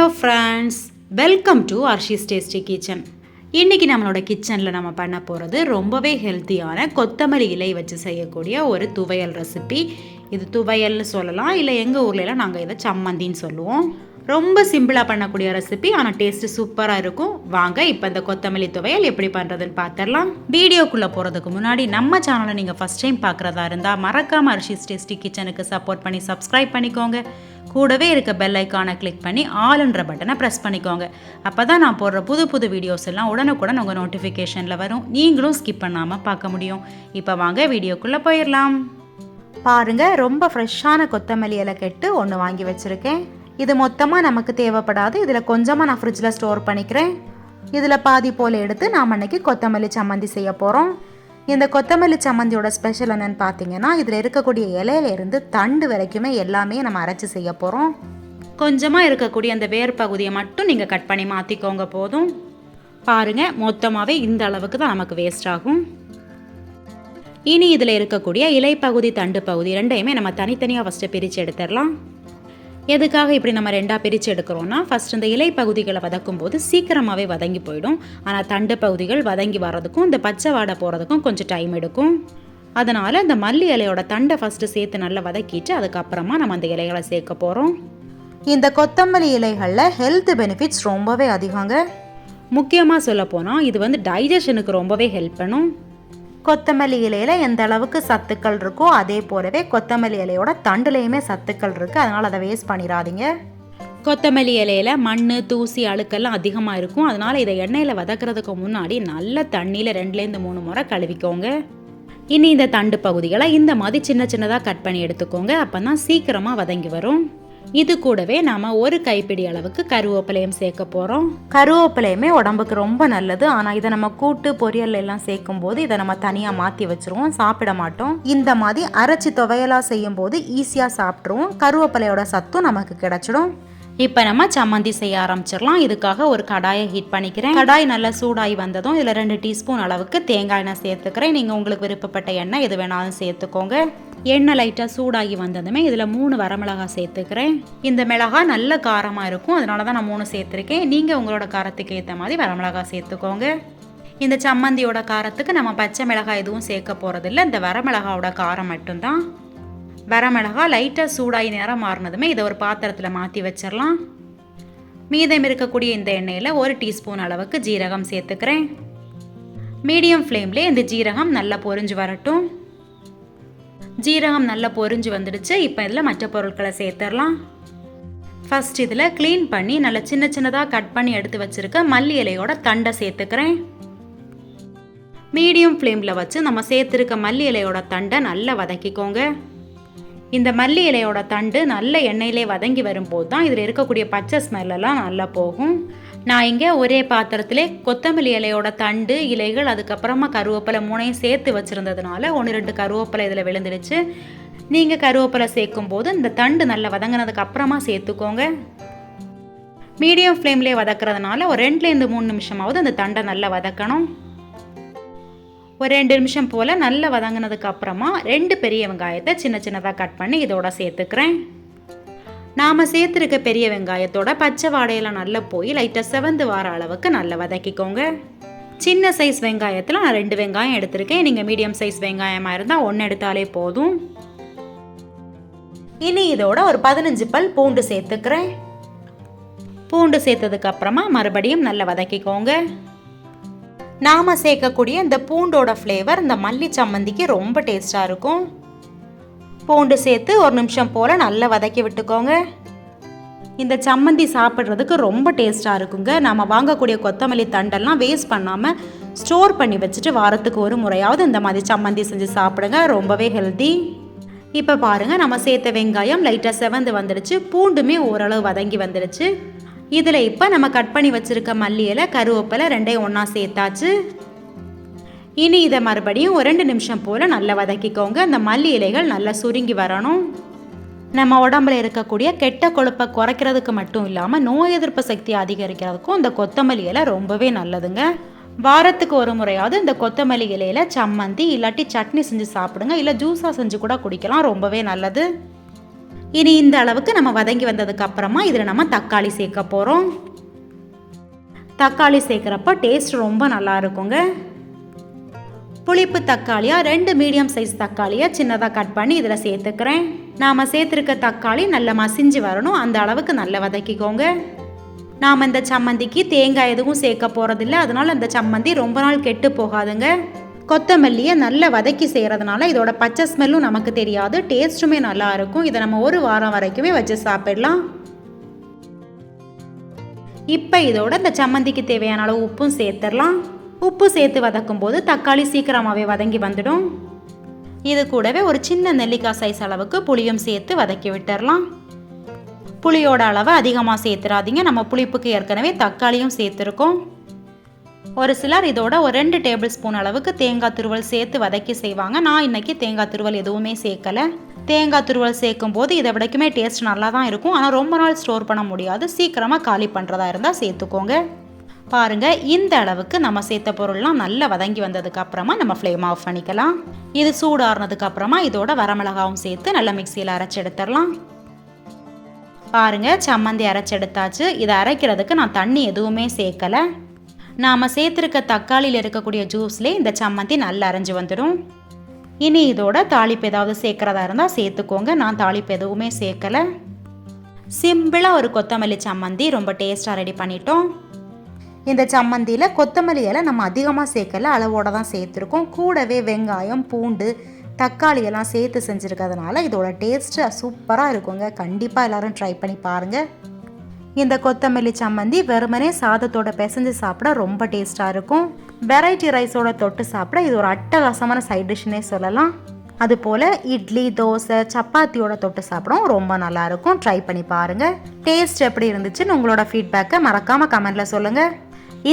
Hello friends welcome to Arshi's tasty kitchen. இன்றைக்கி நம்மளோட கிச்சனில் நம்ம பண்ண போகிறது ரொம்பவே ஹெல்த்தியான கொத்தமல்லி இலை வச்சு செய்யக்கூடிய ஒரு துவையல் ரெசிபி. இது துவையல்னு சொல்லலாம் இல்லை எங்கள் ஊர்லலாம் நாங்கள் இதை சம்மந்தின்னு சொல்லுவோம். ரொம்ப சிம்பிளாக பண்ணக்கூடிய ரெசிபி ஆனால் டேஸ்ட்டு சூப்பராக இருக்கும். வாங்க இப்போ இந்த கொத்தமல்லி துவையல் எப்படி பண்ணுறதுன்னு பார்த்துடலாம் வீடியோக்குள்ளே போகிறதுக்கு முன்னாடி நம்ம சேனலை நீங்கள் ஃபஸ்ட் டைம் பார்க்குறதா இருந்தால் மறக்காமல் அரிஷிஸ் டேஸ்டி கிச்சனுக்கு சப்போர்ட் பண்ணி சப்ஸ்கிரைப் பண்ணிக்கோங்க. கூடவே இருக்க பெல் ஐக்கானை கிளிக் பண்ணி ஆளுன்ற பட்டனை ப்ரெஸ் பண்ணிக்கோங்க. அப்போ தான் நான் போடுற புது புது வீடியோஸ் எல்லாம் உடனுக்குடன் உங்கள் நோட்டிஃபிகேஷனில் வரும். நீங்களும் ஸ்கிப் பண்ணாமல் பார்க்க முடியும். இப்போ வாங்க வீடியோக்குள்ளே போயிடலாம் பாருங்க ரொம்ப ஃப்ரெஷ்ஷான கொத்தமல்லி இலை கெட்டு ஒன்று வாங்கி வச்சுருக்கேன். இது மொத்தமாக நமக்கு தேவைப்படாது. இதில் கொஞ்சமாக நான் ஃப்ரிட்ஜில் ஸ்டோர் பண்ணிக்கிறேன். இதில் பாதி போல் எடுத்து நாம் அன்னைக்கு கொத்தமல்லி சம்மந்தி செய்ய போகிறோம் இந்த கொத்தமல்லி சம்மந்தியோட ஸ்பெஷல் என்னன்னு பார்த்தீங்கன்னா இதில் இருக்கக்கூடிய இலையில இருந்து தண்டு வரைக்குமே எல்லாமே நம்ம அரைச்சி செய்ய போகிறோம் கொஞ்சமாக இருக்கக்கூடிய அந்த வேர் பகுதியை மட்டும் நீங்கள் கட் பண்ணி மாற்றிக்கோங்க போதும். பாருங்கள் மொத்தமாகவே இந்த அளவுக்கு தான் நமக்கு வேஸ்ட் ஆகும். இனி இதில் இருக்கக்கூடிய இலைப்பகுதி தண்டு பகுதி ரெண்டையுமே நம்ம தனித்தனியாக ஃபஸ்ட்டு பிரித்து எடுத்துடலாம். எதுக்காக இப்படி நம்ம ரெண்டாக பிரித்து எடுக்கிறோன்னா ஃபஸ்ட் இந்த இலை பகுதிகளை வதக்கும் போது சீக்கிரமாகவே வதங்கி போயிடும். ஆனால் தண்டு பகுதிகள் வதங்கி வர்றதுக்கும் இந்த பச்சை வாடை போகிறதுக்கும் கொஞ்சம் டைம் எடுக்கும். அதனால் இந்த மல்லி இலையோட தண்டை ஃபஸ்ட்டு சேர்த்து நல்லா வதக்கிட்டு அதுக்கப்புறமா நம்ம அந்த இலைகளை சேர்க்க போகிறோம் இந்த கொத்தமல்லி இலைகளில் ஹெல்த் பெனிஃபிட்ஸ் ரொம்பவே அதிகங்க. முக்கியமாக சொல்ல போனால் இது வந்து டைஜஷனுக்கு ரொம்பவே ஹெல்ப் பண்ணும். கொத்தமல்லி இலையில எந்த அளவுக்கு சத்துக்கள் இருக்கோ அதே போலவே கொத்தமல்லி இலையோட தண்டுலேயுமே சத்துக்கள் இருக்குது அதனால் அதை வேஸ்ட் பண்ணிடாதீங்க. கொத்தமல்லி இலையில மண் தூசி அழுக்கெல்லாம் அதிகமாக இருக்கும். அதனால் இதை எண்ணெயில் வதக்குறதுக்கு முன்னாடி நல்ல தண்ணியில் ரெண்டுலேருந்து மூணு முறை கழுவிக்கோங்க. இனி இந்த தண்டு பகுதிகளை இந்த மாதிரி சின்ன சின்னதாக கட் பண்ணி எடுத்துக்கோங்க. அப்போ தான் சீக்கிரமாக வதங்கி வரும். இது கூடவே நாம் ஒரு கைப்பிடி அளவுக்கு கருவேப்பிலையும் சேர்க்க போகிறோம் கருவேப்பிலையுமே உடம்புக்கு ரொம்ப நல்லது. ஆனால் இதை நம்ம கூட்டு பொரியல் எல்லாம் சேர்க்கும் போது இதை நம்ம தனியாக மாற்றி வச்சிருவோம். சாப்பிட மாட்டோம். இந்த மாதிரி அரைச்சி துவையலாக செய்யும் போது ஈஸியாக சாப்பிட்ருவோம் கருவேப்பிலையோட சத்தும் நமக்கு கிடச்சிடும். இப்போ நம்ம சம்மந்தி செய்ய ஆரம்பிச்சிடலாம். இதுக்காக ஒரு கடாயை ஹீட் பண்ணிக்கிறேன். கடாய் நல்லா சூடாகி வந்ததும் இதில் ரெண்டு டீஸ்பூன் அளவுக்கு தேங்காய் எண்ணெய் சேர்த்துக்கிறேன். நீங்கள் உங்களுக்கு விருப்பப்பட்ட எண்ணெய் எது வேணாலும் சேர்த்துக்கோங்க. எண்ணெய் லைட்டாக சூடாகி வந்ததுமே இதில் மூணு வரமிளகாய் சேர்த்துக்கிறேன். இந்த மிளகாய் நல்ல காரமாக இருக்கும். அதனால தான் நான் மூணு சேர்த்துருக்கேன். நீங்கள் உங்களோட காரத்துக்கு ஏற்ற மாதிரி வரமிளகாய் சேர்த்துக்கோங்க. இந்த சம்மந்தியோட காரத்துக்கு நம்ம பச்சை மிளகாய் எதுவும் சேர்க்க போகிறதில்ல இந்த வரமிளகாவோட காரம் மட்டும்தான். வரமிளகா லைட்டாக சூடாகி நேரம் மாறினதுமே இதை ஒரு பாத்திரத்தில் மாற்றி வச்சிடலாம் மீதம் இருக்கக்கூடிய இந்த எண்ணெயில் ஒரு டீஸ்பூன் அளவுக்கு ஜீரகம் சேர்த்துக்கிறேன். மீடியம் ஃப்ளேமில் இந்த ஜீரகம் நல்லா பொரிஞ்சு வரட்டும். ஜீரகம் நல்லா பொரிஞ்சு வந்துடுச்சு. இப்போ இதில் மற்ற பொருட்களை சேர்த்துடலாம் ஃபஸ்ட் இதில் க்ளீன் பண்ணி நல்லா சின்ன சின்னதாக கட் பண்ணி எடுத்து வச்சுருக்க மல்லி இலையோட தண்டை சேர்த்துக்கிறேன். மீடியம் ஃப்ளேமில் வச்சு நம்ம சேர்த்துருக்க மல்லி இலையோட தண்டை நல்லா வதக்கிக்கோங்க. இந்த மல்லி இலையோட தண்டு நல்ல எண்ணெயிலே வதங்கி வரும்போது தான் இதில் இருக்கக்கூடிய பச்சை ஸ்மெல்லெல்லாம் நல்லா போகும். நான் இங்கே ஒரே பாத்திரத்திலே கொத்தமல்லி இலையோட தண்டு இலைகள் அதுக்கப்புறமா கருவேப்பிலை மூணையும் சேர்த்து வச்சுருந்ததுனால ஒன்று ரெண்டு கருவேப்பிலை இதில் விழுந்துடுச்சு. நீங்கள் கருவேப்பிலை சேர்க்கும் போது இந்த தண்டு நல்லா வதங்கினதுக்கு அப்புறமா சேர்த்துக்கோங்க. மீடியம் ஃப்ளேம்லேயே வதக்குறதுனால ஒரு ரெண்டுலேருந்து மூணு நிமிஷமாவது அந்த தண்டை நல்லா வதக்கணும். ஒரு ரெண்டு நிமிஷம் போல் நல்லா வதங்கினதுக்கு அப்புறமா ரெண்டு பெரிய வெங்காயத்தை சின்ன சின்னதாக கட் பண்ணி இதோட சேர்த்துக்கிறேன். நாம் சேர்த்துருக்க பெரிய வெங்காயத்தோட பச்சை வாடையில் நல்லா போய் லைட்டாக செவந்து வார அளவுக்கு நல்லா வதக்கிக்கோங்க. சின்ன சைஸ் வெங்காயத்தில் நான் ரெண்டு வெங்காயம் எடுத்திருக்கேன். நீங்கள் மீடியம் சைஸ் வெங்காயமாக இருந்தால் ஒன்று எடுத்தாலே போதும். இனி இதோட ஒரு பதினஞ்சு பல் பூண்டு சேர்த்துக்கிறேன். பூண்டு சேர்த்ததுக்கு அப்புறமா மறுபடியும் நல்லா வதக்கிக்கோங்க. நாம் சேர்க்கக்கூடிய இந்த பூண்டோட ஃப்ளேவர் இந்த மல்லி சம்மந்திக்கு ரொம்ப டேஸ்ட்டாக இருக்கும். பூண்டு சேர்த்து ஒரு நிமிஷம் போல் நல்லா வதக்கி விட்டுக்கோங்க. இந்த சம்மந்தி சாப்பிட்றதுக்கு ரொம்ப டேஸ்ட்டாக இருக்குங்க. நம்ம வாங்கக்கூடிய கொத்தமல்லி தண்டெல்லாம் வேஸ்ட் பண்ணாமல் ஸ்டோர் பண்ணி வச்சுட்டு வாரத்துக்கு ஒரு முறையாவது இந்த மாதிரி சம்மந்தி செஞ்சு சாப்பிடுங்க. ரொம்பவே ஹெல்தி இப்போ பாருங்கள் நம்ம சேர்த்த வெங்காயம் லைட்டாக செவந்து வந்துடுச்சு. பூண்டுமே ஓரளவு வதங்கி வந்துடுச்சு. இதில் இப்போ நம்ம கட் பண்ணி வச்சுருக்க மல்லி இலை கருவேப்பிலை ரெண்டையும் ஒன்றா சேர்த்தாச்சு. இனி இதை மறுபடியும் ஒரு ரெண்டு நிமிஷம் போல் நல்லா வதக்கிக்கோங்க. அந்த மல்லி இலைகள் நல்லா சுருங்கி வரணும். நம்ம உடம்புல இருக்கக்கூடிய கெட்ட கொழுப்பை குறைக்கிறதுக்கு மட்டும் இல்லாமல் நோய் எதிர்ப்பு சக்தி அதிகரிக்கிறதுக்கும் இந்த கொத்தமல்லி இலை ரொம்பவே நல்லதுங்க. வாரத்துக்கு ஒரு முறையாவது இந்த கொத்தமல்லி இலையில சம்மந்தி இல்லாட்டி சட்னி செஞ்சு சாப்பிடுங்க. இல்லை ஜூஸாக செஞ்சு கூட குடிக்கலாம். ரொம்பவே நல்லது. இனி இந்த அளவுக்கு நம்ம வதங்கி வந்ததுக்கு அப்புறமா இதில் நம்ம தக்காளி சேர்க்க போகிறோம் தக்காளி சேர்க்குறப்ப டேஸ்ட் ரொம்ப நல்லா இருக்குங்க. புளிப்பு தக்காளியாக ரெண்டு மீடியம் சைஸ் தக்காளியாக சின்னதாக கட் பண்ணி இதில் சேர்த்துக்கிறேன். நாம் சேர்த்துருக்க தக்காளி நல்லா மசிஞ்சு வரணும். அந்த அளவுக்கு நல்லா வதக்கிக்கோங்க. நாம் இந்த சம்மந்திக்கு தேங்காய் எதுவும் சேர்க்க போகிறதில்ல அதனால் அந்த சம்மந்தி ரொம்ப நாள் கெட்டு போகாதுங்க. கொத்தமல்லியை நல்லா வதக்கி செய்கிறதுனால இதோட பச்சை ஸ்மெல்லும் நமக்கு தெரியாது. டேஸ்ட்டுமே நல்லா இருக்கும். இதை நம்ம ஒரு வாரம் வரைக்குமே வச்சு சாப்பிடலாம். இப்போ இதோட இந்த சம்மந்திக்கு தேவையான அளவு உப்பும் சேர்த்துடலாம். உப்பு சேர்த்து வதக்கும் போது தக்காளி சீக்கிரமாகவே வதங்கி வந்துடும். இது கூடவே ஒரு சின்ன நெல்லிக்காய் சைஸ் அளவுக்கு புளியும் சேர்த்து வதக்கி விட்டுறலாம் புளியோட அளவை அதிகமாக சேர்த்துறாதீங்க. நம்ம புளிப்புக்கு ஏற்கனவே தக்காளியும் சேர்த்துருக்கோம். ஒரு சிலர் இதோட ஒரு ரெண்டு டேபிள் ஸ்பூன் அளவுக்கு தேங்காய் துருவல் சேர்த்து வதக்கி செய்வாங்க. நான் இன்னைக்கு தேங்காய் துருவல் எதுவுமே சேர்க்கலை. தேங்காய் துருவல் சேர்க்கும் போது இதை விடக்குமே டேஸ்ட் நல்லா தான் இருக்கும். ஆனால் ரொம்ப நாள் ஸ்டோர் பண்ண முடியாது. சீக்கிரமாக காலி பண்ணுறதா இருந்தால் சேர்த்துக்கோங்க. பாருங்க இந்த அளவுக்கு நம்ம சேர்த்த பொருள்லாம் நல்லா வதங்கி வந்ததுக்கு அப்புறமா நம்ம ஃப்ளேம் ஆஃப் பண்ணிக்கலாம். இது சூடாறுனதுக்கு அப்புறமா இதோட வரமிளகாவும் சேர்த்து நல்லா மிக்சியில் அரைச்சி எடுத்துடலாம். பாருங்க சம்மந்தி அரைச்செடுத்தாச்சு இதை அரைக்கிறதுக்கு நான் தண்ணி எதுவுமே சேர்க்கலை. நாம் சேர்த்துருக்க தக்காளியில் இருக்கக்கூடிய ஜூஸ்லேயே இந்த சம்மந்தி நல்லா அரைஞ்சு வந்துடும். இனி இதோட தாளிப்பு ஏதாவது சேர்க்குறதா இருந்தால் சேர்த்துக்கோங்க. நான் தாளிப்பு எதுவுமே சேர்க்கலை. சிம்பிளாக ஒரு கொத்தமல்லி சம்மந்தி ரொம்ப டேஸ்ட்டாக ரெடி பண்ணிட்டோம். இந்த சம்மந்தியில் கொத்தமல்லி இலை நம்ம அதிகமாக சேர்க்கல. அளவோட தான் சேர்த்துருக்கோம். கூடவே வெங்காயம் பூண்டு தக்காளி எல்லாம் சேர்த்து செஞ்சுருக்கிறதுனால இதோட டேஸ்ட்டு சூப்பராக இருக்குங்க. கண்டிப்பாக எல்லோரும் ட்ரை பண்ணி பாருங்கள் இந்த கொத்தமல்லி சம்மந்தி வெறுமனே சாதத்தோட பிசைஞ்சு சாப்பிட ரொம்ப டேஸ்ட்டாக இருக்கும். வெரைட்டி ரைஸோட தொட்டு சாப்பிட இது ஒரு அட்டகாசமான சைட் டிஷ்னே சொல்லலாம். அதுபோல் இட்லி தோசை சப்பாத்தியோட தொட்டு சாப்பிடும் ரொம்ப நல்லா இருக்கும். ட்ரை பண்ணி பாருங்கள் டேஸ்ட் எப்படி இருந்துச்சுன்னு உங்களோட ஃபீட்பேக்கை மறக்காமல் கமெண்ட்டில் சொல்லுங்கள்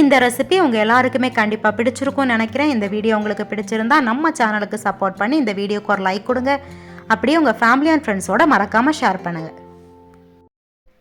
இந்த ரெசிபி உங்கள் எல்லாருக்குமே கண்டிப்பாக பிடிச்சிருக்கும்னு நினைக்கிறேன். இந்த வீடியோ உங்களுக்கு பிடிச்சிருந்தா நம்ம சேனலுக்கு சப்போர்ட் பண்ணி இந்த வீடியோக்கு ஒரு லைக் கொடுங்க. அப்படியே உங்கள் ஃபேமிலி அண்ட் ஃப்ரெண்ட்ஸோட மறக்காமல் ஷேர் பண்ணுங்கள்